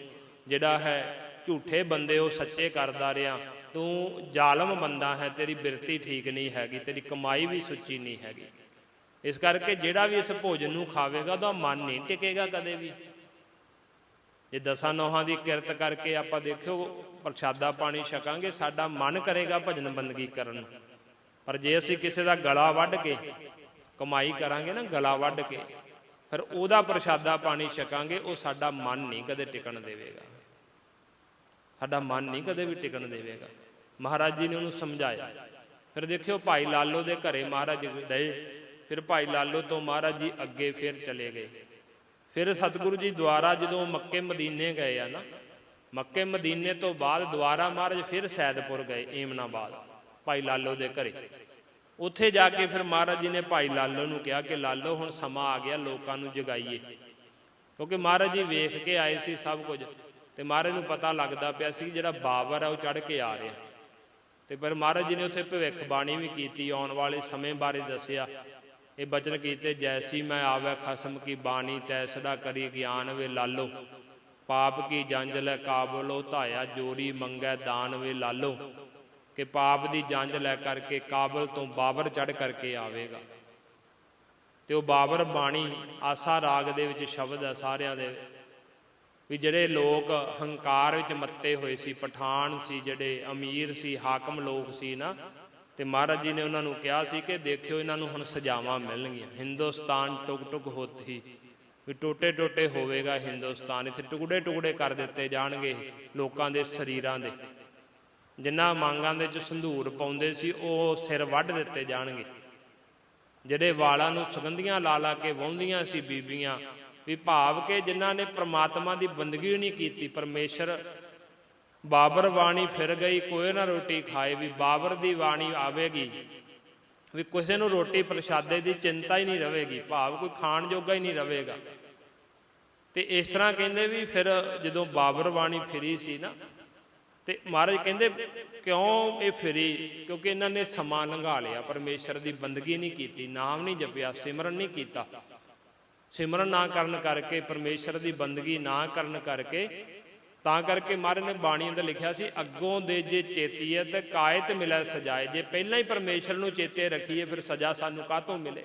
ਜਿਹੜਾ ਹੈ ਝੂਠੇ ਬੰਦੇ ਉਹ ਸੱਚੇ ਕਰਦਾ ਰਿਹਾ। ਤੂੰ ਜ਼ਾਲਮ ਬੰਦਾ ਹੈ, ਤੇਰੀ ਬਿਰਤੀ ਠੀਕ ਨਹੀਂ ਹੈਗੀ, ਤੇਰੀ ਕਮਾਈ ਵੀ ਸੁੱਚੀ ਨਹੀਂ ਹੈਗੀ। ਇਸ ਕਰਕੇ ਜਿਹੜਾ ਵੀ ਇਸ ਭੋਜਨ ਨੂੰ ਖਾਵੇਗਾ, ਉਹਦਾ ਮਨ ਨਹੀਂ ਟਿਕੇਗਾ ਕਦੇ ਵੀ। ਇਹ ਦਸਾਂ ਨੋਹਾਂ ਦੀ ਕਿਰਤ ਕਰਕੇ ਆਪਾਂ ਦੇਖਿਓ, ਪ੍ਰਸ਼ਾਦਾ ਪਾਣੀ ਛਕਾਂਗੇ, ਸਾਡਾ ਮਨ ਕਰੇਗਾ ਭਜਨ ਬੰਦਗੀ ਕਰਨ। ਨੂੰ ਪਰ ਜੇ ਅਸੀਂ ਕਿਸੇ ਦਾ ਗਲਾ ਵੱਢ ਕੇ ਕਮਾਈ ਕਰਾਂਗੇ ਨਾ ਗਲਾ ਵੱਢ ਕੇ, ਫਿਰ ਉਹਦਾ ਪ੍ਰਸ਼ਾਦਾ ਪਾਣੀ ਛਕਾਂਗੇ, ਉਹ ਸਾਡਾ ਮਨ ਨਹੀਂ ਕਦੇ ਟਿਕਣ ਦੇਵੇਗਾ। ਸਾਡਾ ਮਨ ਨਹੀਂ ਕਦੇ ਵੀ ਟਿਕਣ ਦੇਵੇਗਾ। ਮਹਾਰਾਜ ਜੀ ਨੇ ਉਹਨੂੰ ਸਮਝਾਇਆ। ਫਿਰ ਦੇਖਿਓ ਭਾਈ ਲਾਲੋ ਦੇ ਘਰੇ ਮਹਾਰਾਜ ਗਏ। ਫਿਰ ਭਾਈ ਲਾਲੋ ਤੋਂ ਮਹਾਰਾਜ ਜੀ ਅੱਗੇ ਫਿਰ ਚਲੇ ਗਏ। ਫਿਰ ਸਤਿਗੁਰੂ ਜੀ ਦੁਆਰਾ ਜਦੋਂ ਮੱਕੇ ਮਦੀਨੇ ਗਏ ਆ ਨਾ, ਮੱਕੇ ਮਦੀਨੇ ਤੋਂ ਬਾਅਦ ਦੁਆਰਾ ਮਹਾਰਾਜ ਫਿਰ ਸੈਦਪੁਰ ਗਏ, ਏਮਨਾਬਾਦ। ਭਾਈ ਲਾਲੋ ਦੇ ਘਰੇ। ਉੱਥੇ ਜਾ ਕੇ ਫਿਰ ਮਹਾਰਾਜ ਜੀ ਨੇ ਭਾਈ ਲਾਲੋ ਨੂੰ ਕਿਹਾ ਕਿ ਲਾਲੋ, ਹੁਣ ਸਮਾਂ ਆ ਗਿਆ, ਲੋਕਾਂ ਨੂੰ ਜਗਾਈਏ। ਕਿਉਂਕਿ ਮਹਾਰਾਜ ਜੀ ਵੇਖ ਕੇ ਆਏ ਸੀ ਸਭ ਕੁਝ ਤੇ ਮਹਾਰਾਜ ਨੂੰ ਪਤਾ ਲੱਗਦਾ ਪਿਆ ਸੀ ਜਿਹੜਾ ਬਾਬਰ ਹੈ ਉਹ ਚੜ ਕੇ ਆ ਰਿਹਾ। ਤੇ ਪਰ ਮਹਾਰਾਜ ਜੀ ਨੇ ਉੱਥੇ ਭਵਿੱਖ ਬਾਣੀ ਵੀ ਕੀਤੀ, ਆਉਣ ਵਾਲੇ ਸਮੇਂ ਬਾਰੇ ਦੱਸਿਆ। ਇਹ ਬਚਨ ਕੀਤੇ, ਜੈਸੀ ਮੈਂ ਆਵੇ ਖਸਮ ਕੀ ਬਾਣੀ ਤੈਸਦਾ ਕਰੀ ਗਿਆਨ ਵੇ ਲਾਲੋ। ਪਾਪ ਕੀ ਜੰਜ ਲੈ ਕਾਬਲੋ, ਧਾਇਆ ਜੋਰੀ ਮੰਗੈ ਦਾਨ ਵੇ ਲਾਲੋ। ਕਿ ਪਾਪ ਦੀ ਜੰਜ ਲੈ ਕਰਕੇ ਕਾਬਲ ਤੋਂ ਬਾਬਰ ਚੜ ਕਰਕੇ ਆਵੇਗਾ। ਤੇ ਉਹ ਬਾਬਰ ਬਾਣੀ ਆਸਾ ਰਾਗ ਦੇ ਵਿੱਚ ਸ਼ਬਦ ਹੈ ਸਾਰਿਆਂ ਦੇ। ਵੀ ਜਿਹੜੇ ਲੋਕ ਹੰਕਾਰ ਵਿੱਚ ਮੱਤੇ ਹੋਏ ਸੀ, ਪਠਾਨ ਸੀ, ਜਿਹੜੇ ਅਮੀਰ ਸੀ, ਹਾਕਮ ਲੋਕ ਸੀ ਨਾ, ਤੇ ਮਹਾਰਾਜ ਜੀ ਨੇ ਉਹਨਾਂ ਨੂੰ ਕਿਹਾ ਸੀ ਕਿ ਦੇਖਿਓ ਇਹਨਾਂ ਨੂੰ ਹੁਣ ਸਜ਼ਾਵਾਂ ਮਿਲਣਗੀਆਂ। ਹਿੰਦੁਸਤਾਨ ਟੁਕ ਟੁਕ ਹੋਤੀ, ਵੀ ਟੋਟੇ ਟੋਟੇ ਹੋਵੇਗਾ ਹਿੰਦੁਸਤਾਨ, ਇੱਥੇ ਟੁਕੜੇ ਟੁਕੜੇ ਕਰ ਦਿੱਤੇ ਜਾਣਗੇ ਲੋਕਾਂ ਦੇ ਸਰੀਰਾਂ ਦੇ। ਜਿਨ੍ਹਾਂ ਮੰਗਾਂ ਦੇ ਵਿੱਚ ਸੰਧੂਰ ਪਾਉਂਦੇ ਸੀ, ਉਹ ਸਿਰ ਵੱਢ ਦਿੱਤੇ ਜਾਣਗੇ। ਜਿਹੜੇ ਵਾਲਾਂ ਨੂੰ ਸੁਗੰਧੀਆਂ ਲਾ ਲਾ ਕੇ ਵਾਹੁੰਦੀਆਂ ਸੀ ਬੀਬੀਆਂ, ਵੀ ਭਾਵ ਕਿ ਜਿਨ੍ਹਾਂ ਨੇ ਪ੍ਰਮਾਤਮਾ ਦੀ ਬੰਦਗੀ ਨਹੀਂ ਕੀਤੀ, ਪਰਮੇਸ਼ਰ ਬਾਬਰ ਬਾਣੀ ਫਿਰ ਗਈ, ਕੋਈ ਨਾ ਰੋਟੀ ਖਾਏ, ਵੀ ਬਾਬਰ ਦੀ ਬਾਣੀ ਆਵੇਗੀ। ਵੀ ਕਿਸੇ ਨੂੰ ਰੋਟੀ ਪ੍ਰਸ਼ਾਦੇ ਦੀ ਚਿੰਤਾ ਹੀ ਨਹੀਂ ਰਹੇਗੀ, ਭਾਵ ਕੋਈ ਖਾਣ ਜੋਗਾ ਹੀ ਨਹੀਂ ਰਹੇਗਾ। ਤੇ ਇਸ ਤਰ੍ਹਾਂ ਕਹਿੰਦੇ ਵੀ ਫਿਰ ਜਦੋਂ ਬਾਬਰ ਬਾਣੀ ਫਿਰੀ ਸੀ ਨਾ ਤੇ ਮਹਾਰਾਜ ਕਹਿੰਦੇ, ਕਿਉਂ ਇਹ ਫਿਰੀ? ਕਿਉਂਕਿ ਇਹਨਾਂ ਨੇ ਸਮਾਂ ਲੰਘਾ ਲਿਆ। ਪਰਮੇਸ਼ਰ ਦੀ ਬੰਦਗੀ ਨਹੀਂ ਕੀਤੀ, ਨਾਮ ਨਹੀਂ ਜਪਿਆ, ਸਿਮਰਨ ਨਹੀਂ ਕੀਤਾ। ਸਿਮਰਨ ਨਾ ਕਰਨ ਕਰਕੇ, ਪਰਮੇਸ਼ਰ ਦੀ ਬੰਦਗੀ ਨਾ ਕਰਨ ਕਰਕੇ, ਤਾਂ ਕਰਕੇ ਮਹਾਰਾਜ ਨੇ ਬਾਣੀ ਅੰਦਰ ਲਿਖਿਆ ਸੀ, ਅੱਗੋਂ ਦੇ ਜੇ ਚੇਤੀਏ ਤੇ ਕਾਇਤ ਮਿਲੇ ਸਜਾਏ। ਜੇ ਪਹਿਲਾਂ ਹੀ ਪਰਮੇਸ਼ਰ ਨੂੰ ਚੇਤੇ ਰੱਖੀਏ, ਫਿਰ ਸਜ਼ਾ ਸਾਨੂੰ ਕਾਹਤੋਂ ਮਿਲੇ?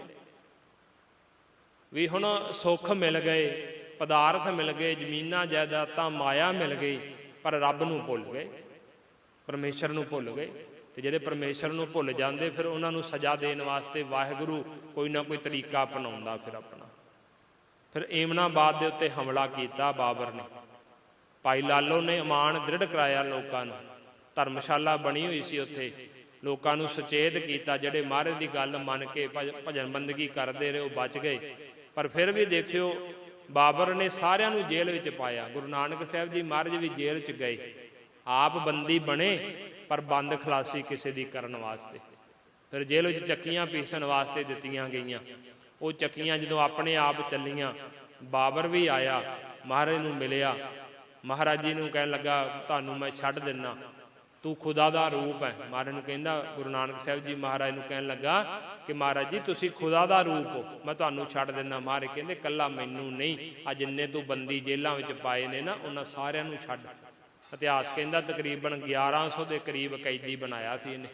ਵੀ ਹੁਣ ਸੁੱਖ ਮਿਲ ਗਏ, ਪਦਾਰਥ ਮਿਲ ਗਏ, ਜ਼ਮੀਨਾਂ ਜਾਇਦਾਦਾਂ ਮਾਇਆ ਮਿਲ ਗਈ ਪਰ ਰੱਬ ਨੂੰ ਭੁੱਲ ਗਏ, ਪਰਮੇਸ਼ਰ ਨੂੰ ਭੁੱਲ ਗਏ ਤੇ ਜਿਹੜੇ ਪਰਮੇਸ਼ਰ ਨੂੰ ਭੁੱਲ ਜਾਂਦੇ ਫਿਰ ਉਹਨਾਂ ਨੂੰ ਸਜ਼ਾ ਦੇਣ ਵਾਸਤੇ ਵਾਹਿਗੁਰੂ ਕੋਈ ਨਾ ਕੋਈ ਤਰੀਕਾ ਅਪਣਾਉਂਦਾ ਫਿਰ ਆਪਣਾ। ਫਿਰ ਏਮਨਾਬਾਦ ਦੇ ਉੱਤੇ ਹਮਲਾ ਕੀਤਾ ਬਾਬਰ ਨੇ। ਭਾਈ ਲਾਲੋ ਨੇ ਅਮਾਨ ਦ੍ਰਿੜ ਕਰਾਇਆ ਲੋਕਾਂ ਨੂੰ। ਧਰਮਸ਼ਾਲਾ ਬਣੀ ਹੋਈ ਸੀ ਉੱਥੇ। ਲੋਕਾਂ ਨੂੰ ਸੁਚੇਤ ਕੀਤਾ, ਜਿਹੜੇ ਮਹਾਰਾਜ ਦੀ ਗੱਲ ਮੰਨ ਕੇ ਭਜ- ਭਜਨ ਬੰਦਗੀ ਕਰਦੇ ਰਹੇ, ਉਹ ਬਚ ਗਏ। ਪਰ ਫਿਰ ਵੀ ਦੇਖਿਓ ਬਾਬਰ ਨੇ ਸਾਰਿਆਂ ਨੂੰ ਜੇਲ੍ਹ ਵਿੱਚ ਪਾਇਆ। ਗੁਰੂ ਨਾਨਕ ਸਾਹਿਬ ਜੀ ਮਹਾਰਾਜ ਵੀ ਜੇਲ੍ਹ 'ਚ ਗਏ। ਆਪ ਬੰਦੀ ਬਣੇ, ਪਰ ਬੰਦ ਖਲਾਸੀ ਕਿਸੇ ਦੀ ਕਰਨ ਵਾਸਤੇ। ਫਿਰ ਜੇਲ੍ਹ ਵਿੱਚ ਚੱਕੀਆਂ ਪੀਸਣ ਵਾਸਤੇ ਦਿੱਤੀਆਂ ਗਈਆਂ। ਉਹ ਚੱਕੀਆਂ ਜਦੋਂ ਆਪਣੇ ਆਪ ਚੱਲੀਆਂ, ਬਾਬਰ ਵੀ ਆਇਆ, ਮਹਾਰਾਜ ਨੂੰ ਮਿਲਿਆ। ਮਹਾਰਾਜ ਜੀ ਨੂੰ ਕਹਿਣ ਲੱਗਾ, ਤੁਹਾਨੂੰ ਮੈਂ ਛੱਡ ਦਿੰਨਾ। ਤੂੰ ਖੁਦਾ ਦਾ ਰੂਪ ਹੈ। ਮਹਾਰਾਜ ਨੂੰ ਕਹਿੰਦਾ, ਗੁਰੂ ਨਾਨਕ ਸਾਹਿਬ ਜੀ ਮਹਾਰਾਜ ਨੂੰ ਕਹਿਣ ਲੱਗਾ ਕਿ ਮਹਾਰਾਜ ਜੀ, ਤੁਸੀਂ ਖੁਦਾ ਦਾ ਰੂਪ ਹੋ। ਮੈਂ ਤੁਹਾਨੂੰ ਛੱਡ ਦਿੰਦਾ, ਮਹਾਰਾਜ ਕਹਿੰਦੇ, ਕੱਲਾ ਮੈਨੂੰ ਨਹੀਂ। ਆ ਜਿੰਨੇ ਤੂੰ ਬੰਦੀ ਜੇਲ੍ਹਾਂ ਵਿੱਚ ਪਾਏ ਨੇ ਨਾ, ਉਹਨਾਂ ਸਾਰਿਆਂ ਨੂੰ ਛੱਡ। ਇਤਿਹਾਸ ਕਹਿੰਦਾ, ਤਕਰੀਬਨ 1100 ਦੇ ਕਰੀਬ ਕੈਦੀ ਬਣਾਇਆ ਸੀ ਇਹਨੇ।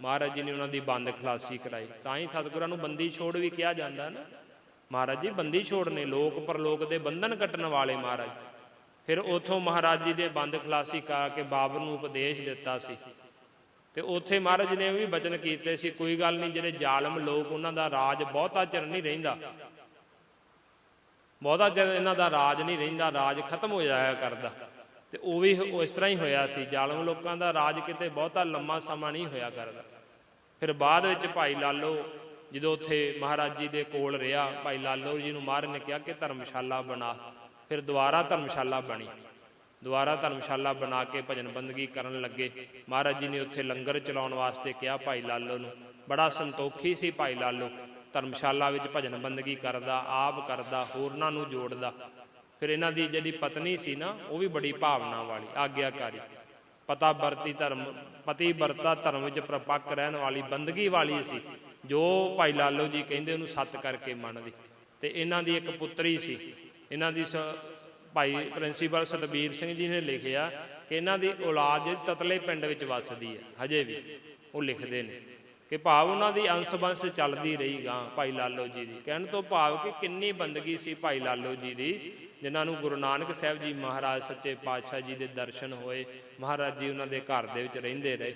ਮਹਾਰਾਜ ਜੀ ਨੇ ਉਹਨਾਂ ਦੀ ਬੰਦ ਖਲਾਸੀ ਕਰਾਈ। ਤਾਂ ਹੀ ਸਤਿਗੁਰਾਂ ਨੂੰ ਬੰਦੀ ਛੋੜ ਵੀ ਕਿਹਾ ਜਾਂਦਾ ਨਾ। ਮਹਾਰਾਜ ਜੀ, ਬੰਦੀ ਛੋੜ ਨੇ ਲੋਕ, ਪਰਲੋਕ ਦੇ ਬੰਧਨ ਕੱਟਣ ਵਾਲੇ ਮਹਾਰਾਜ। ਫਿਰ ਉਥੋਂ ਮਹਾਰਾਜ ਜੀ ਦੇ ਬੰਦ ਖਲਾਸੀ ਕਾ ਕੇ ਬਾਬਰ ਨੂੰ ਉਪਦੇਸ਼ ਦਿੱਤਾ ਸੀ। ਤੇ ਉੱਥੇ ਮਹਾਰਾਜ ਨੇ ਵੀ ਬਚਨ ਕੀਤੇ ਸੀ, ਕੋਈ ਗੱਲ ਨਹੀਂ, ਜਿਹੜੇ ਜ਼ਾਲਮ ਲੋਕ ਉਹਨਾਂ ਦਾ ਰਾਜ ਬਹੁਤਾ ਚਿਰ ਨਹੀਂ ਰਹਿੰਦਾ। ਬਹੁਤਾ ਚਿਰ ਇਹਨਾਂ ਦਾ ਰਾਜ ਨਹੀਂ ਰਹਿੰਦਾ, ਰਾਜ ਖਤਮ ਹੋ ਜਾਇਆ ਕਰਦਾ। ਤੇ ਉਹ ਵੀ ਇਸ ਤਰ੍ਹਾਂ ਹੀ ਹੋਇਆ ਸੀ, ਜ਼ਾਲਮ ਲੋਕਾਂ ਦਾ ਰਾਜ ਕਿਤੇ ਬਹੁਤਾ ਲੰਮਾ ਸਮਾਂ ਨਹੀਂ ਹੋਇਆ ਕਰਦਾ। ਫਿਰ ਬਾਅਦ ਵਿੱਚ ਭਾਈ ਲਾਲੋ ਜਦੋਂ ਉੱਥੇ ਮਹਾਰਾਜ ਜੀ ਦੇ ਕੋਲ ਰਿਹਾ, ਭਾਈ ਲਾਲੋ ਜੀ ਨੂੰ ਮਹਾਰਾਜ ਨੇ ਕਿਹਾ ਕਿ ਧਰਮਸ਼ਾਲਾ ਬਣਾ। ਫਿਰ ਦੁਬਾਰਾ ਧਰਮਸ਼ਾਲਾ ਬਣੀ। ਦੁਬਾਰਾ ਧਰਮਸ਼ਾਲਾ ਬਣਾ ਕੇ ਭਜਨ ਬੰਦਗੀ ਕਰਨ ਲੱਗੇ। ਮਹਾਰਾਜ ਜੀ ਨੇ ਉੱਥੇ ਲੰਗਰ ਚਲਾਉਣ ਵਾਸਤੇ ਕਿਹਾ ਭਾਈ ਲਾਲੋ ਨੂੰ। ਬੜਾ ਸੰਤੋਖੀ ਸੀ ਭਾਈ ਲਾਲੋ। ਧਰਮਸ਼ਾਲਾ ਵਿੱਚ ਭਜਨ ਬੰਦਗੀ ਕਰਦਾ, ਆਪ ਕਰਦਾ, ਹੋਰਨਾਂ ਨੂੰ ਜੋੜਦਾ। ਫਿਰ ਇਹਨਾਂ ਦੀ ਜਿਹੜੀ ਪਤਨੀ ਸੀ ਨਾ, ਉਹ ਵੀ ਬੜੀ ਭਾਵਨਾ ਵਾਲੀ, ਆਗਿਆਕਾਰੀ। ਪਤਾ ਵਰਤੀ ਧਰਮ, ਪਤੀ ਵਰਤਾ ਧਰਮ ਵਿੱਚ ਪ੍ਰਪੱਕ ਰਹਿਣ ਵਾਲੀ ਬੰਦਗੀ ਵਾਲੀ ਸੀ। ਜੋ ਭਾਈ ਲਾਲੋ ਜੀ ਕਹਿੰਦੇ ਉਹਨੂੰ ਸੱਤ ਕਰਕੇ ਮੰਨਦੀ। ਤੇ ਇਹਨਾਂ ਦੀ ਇੱਕ ਪੁੱਤਰੀ ਸੀ। ਇਹਨਾਂ ਦੀ ਸ- ਭਾਈ ਪ੍ਰਿੰਸੀਪਲ ਸਤਬੀਰ ਸਿੰਘ ਜੀ ਨੇ ਲਿਖਿਆ ਕਿ ਇਹਨਾਂ ਦੀ ਔਲਾਦ ਤਤਲੇ ਪਿੰਡ ਵਿੱਚ ਵੱਸਦੀ ਹੈ, ਹਜੇ ਵੀ ਉਹ ਲਿਖਦੇ ਨੇ ਕਿ ਭਾਵ ਉਹਨਾਂ ਦੀ ਅੰਸ਼-ਬੰਸ਼ ਚੱਲਦੀ ਰਹੀ ਗਾਂ ਭਾਈ ਲਾਲੋ ਜੀ ਦੀ। ਕਹਿਣ ਤੋਂ ਭਾਵ ਕਿ ਕਿੰਨੀ ਬੰਦਗੀ ਸੀ ਭਾਈ ਲਾਲੋ ਜੀ ਦੀ, ਜਿਨ੍ਹਾਂ ਨੂੰ ਗੁਰੂ ਨਾਨਕ ਸਾਹਿਬ ਜੀ ਮਹਾਰਾਜ ਸੱਚੇ ਪਾਤਸ਼ਾਹ ਜੀ ਦੇ ਦਰਸ਼ਨ ਹੋਏ, ਮਹਾਰਾਜ ਜੀ ਉਹਨਾਂ ਦੇ ਘਰ ਦੇ ਵਿੱਚ ਰਹਿੰਦੇ ਰਹੇ।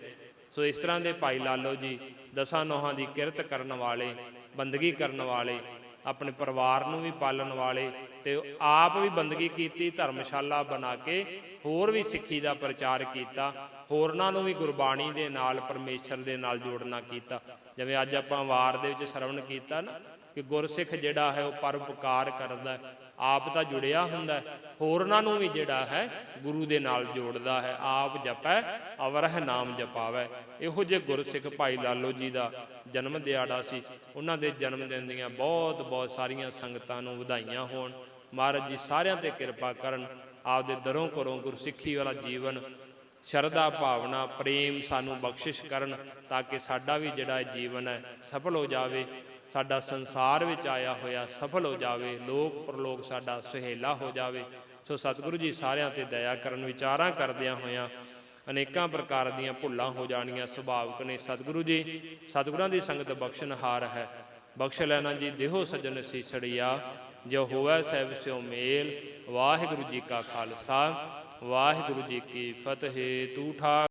ਸੋ ਇਸ ਤਰ੍ਹਾਂ ਦੇ ਭਾਈ ਲਾਲੋ ਜੀ ਦਸਾਂ ਨੋਹਾਂ ਦੀ ਕਿਰਤ ਕਰਨ ਵਾਲੇ, ਬੰਦਗੀ ਕਰਨ ਵਾਲੇ ਆਪਣੇ ਪਰਿਵਾਰ ਨੂੰ ਵੀ ਪਾਲਣ ਵਾਲੇ ਤੇ ਆਪ ਵੀ ਬੰਦਗੀ ਕੀਤੀ, ਧਰਮਸ਼ਾਲਾ ਬਣਾ ਕੇ ਹੋਰ ਵੀ ਸਿੱਖੀ ਦਾ ਪ੍ਰਚਾਰ ਕੀਤਾ, ਹੋਰਨਾਂ ਨੂੰ ਵੀ ਗੁਰਬਾਣੀ ਦੇ ਨਾਲ, ਪਰਮੇਸ਼ਰ ਦੇ ਨਾਲ ਜੋੜਨਾ ਕੀਤਾ। ਜਿਵੇਂ ਅੱਜ ਆਪਾਂ ਵਾਰ ਦੇ ਵਿੱਚ ਸ਼ਰਵਣ ਕੀਤਾ ਨਾ, ਕਿ ਗੁਰਸਿੱਖ ਜਿਹੜਾ ਹੈ ਉਹ ਪਰਉਪਕਾਰ ਕਰਦਾ ਆਪ ਤਾਂ ਜੁੜਿਆ ਹੁੰਦਾ ਹੋਰਨਾਂ ਨੂੰ ਵੀ ਜਿਹੜਾ ਹੈ, ਗੁਰੂ ਦੇ ਨਾਲ ਜੋੜਦਾ ਹੈ। ਆਪ ਜਪੈ, ਅਵਰਹ ਨਾਮ ਜਪਾਵੈ। ਇਹੋ ਜਿਹੇ ਗੁਰਸਿੱਖ ਭਾਈ ਲਾਲੋ ਜੀ ਦਾ ਜਨਮ ਦਿਹਾੜਾ ਸੀ। ਉਹਨਾਂ ਦੇ ਜਨਮ ਦਿਨ ਦੀਆਂ ਬਹੁਤ ਬਹੁਤ ਸਾਰੀਆਂ ਸੰਗਤਾਂ ਨੂੰ ਵਧਾਈਆਂ ਹੋਣ। ਮਹਾਰਾਜ ਜੀ ਸਾਰਿਆਂ ਤੇ ਕਿਰਪਾ ਕਰਨ, ਆਪਦੇ ਦਰੋਂ ਘਰੋਂ ਗੁਰਸਿੱਖੀ ਵਾਲਾ ਜੀਵਨ, ਸ਼ਰਧਾ, ਭਾਵਨਾ, ਪ੍ਰੇਮ ਸਾਨੂੰ ਬਖਸ਼ਿਸ਼ ਕਰਨ, ਤਾਂ ਕਿ ਸਾਡਾ ਵੀ ਜਿਹੜਾ ਜੀਵਨ ਹੈ, ਸਫਲ ਹੋ ਜਾਵੇ। ਸਾਡਾ ਸੰਸਾਰ ਵਿੱਚ ਆਇਆ ਹੋਇਆ ਸਫਲ ਹੋ ਜਾਵੇ, ਲੋਕ ਪ੍ਰਲੋਕ ਸਾਡਾ ਸੁਹੇਲਾ ਹੋ ਜਾਵੇ। ਸੋ ਸਤਿਗੁਰੂ ਜੀ ਸਾਰਿਆਂ ਤੇ ਦਇਆ ਕਰਨ, ਵਿਚਾਰਾਂ ਕਰਦਿਆਂ ਹੋਇਆਂ ਅਨੇਕਾਂ ਪ੍ਰਕਾਰ ਦੀਆਂ ਭੁੱਲਾਂ ਹੋ ਜਾਣੀਆਂ ਸੁਭਾਵਿਕ ਨੇ। ਸਤਿਗੁਰੂ ਜੀ, ਸਤਿਗੁਰਾਂ ਦੀ ਸੰਗਤ ਬਖਸ਼ਣਹਾਰ ਹੈ। ਬਖਸ਼ ਲੈਣਾ ਜੀ, ਦੇਹੋ ਸਜਣ ਸੀਸੜਿਆ, ਜੋ ਹੋਵੇ ਸਹਿਬ ਸਿਓ ਮੇਲ। ਵਾਹਿਗੁਰੂ ਜੀ ਕਾ ਖਾਲਸਾ, ਵਾਹਿਗੁਰੂ ਜੀ ਕੀ ਫਤਿਹ। ਤੂੰ ਠਾ